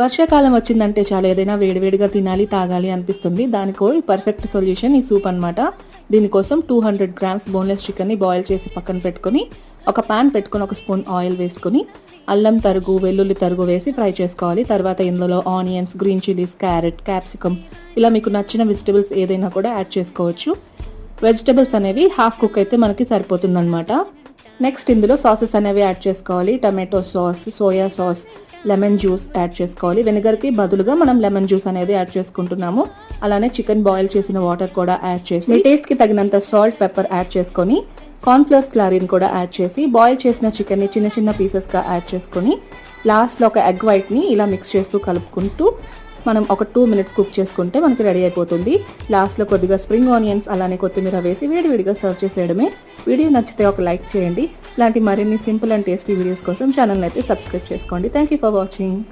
వర్షాకాలం వచ్చిందంటే చాలా ఏదైనా వేడివేడిగా తినాలి తాగాలి అనిపిస్తుంది. దానికో ఈ పర్ఫెక్ట్ సొల్యూషన్ ఈ సూప్ అనమాట దీనికోసం టూ హండ్రెడ్ గ్రామ్స్ బోన్లెస్ చికెన్ని బాయిల్ చేసి పక్కన పెట్టుకొని ఒక పాన్ పెట్టుకొని ఒక స్పూన్ ఆయిల్ వేసుకొని అల్లం తరుగు వెల్లుల్లి తరుగు వేసి ఫ్రై చేసుకోవాలి. తర్వాత ఇందులో onions green chillies carrot capsicum ఇలా మీకు నచ్చిన వెజిటబుల్స్ ఏదైనా కూడా యాడ్ చేసుకోవచ్చు. వెజిటబుల్స్ అనేవి హాఫ్ కుక్ అయితే మనకి సరిపోతుందన్నమాట. నెక్స్ట్ ఇందులో సాసెస్ అనేవి యాడ్ చేసుకోవాలి. Tomato sauce soya sauce lemon juice add చేసుకోవాలి. వెనిగర్కి బదులుగా మనం లెమన్ జ్యూస్ అనేది యాడ్ చేసుకుంటున్నాము. అలానే చికెన్ బాయిల్ చేసిన వాటర్ కూడా యాడ్ చేసి మీ టేస్ట్కి తగినంత సాల్ట్ పెప్పర్ యాడ్ చేసుకొని కార్న్ఫ్లవర్ స్లారీని కూడా యాడ్ చేసి బాయిల్ చేసిన చికెన్ని చిన్న చిన్న పీసెస్గా యాడ్ చేసుకొని లాస్ట్లో ఒక ఎగ్ వైట్ని ఇలా మిక్స్ చేస్తూ కలుపుకుంటూ మనం ఒక టూ మినిట్స్ కుక్ చేసుకుంటే మనకి రెడీ అయిపోతుంది. లాస్ట్లో కొద్దిగా స్ప్రింగ్ ఆనియన్స్ అలానే కొత్తిమీర వేసి వేడివేడిగా సర్వ్ చేసేయడమే. వీడియో నచ్చితే ఒక లైక్ చేయండి. ఇలాంటి మరిన్ని సింపుల్ అండ్ టేస్టీ వీడియోస్ కోసం ఛానల్ అయితే సబ్స్క్రైబ్ చేసుకోండి. Thank you for watching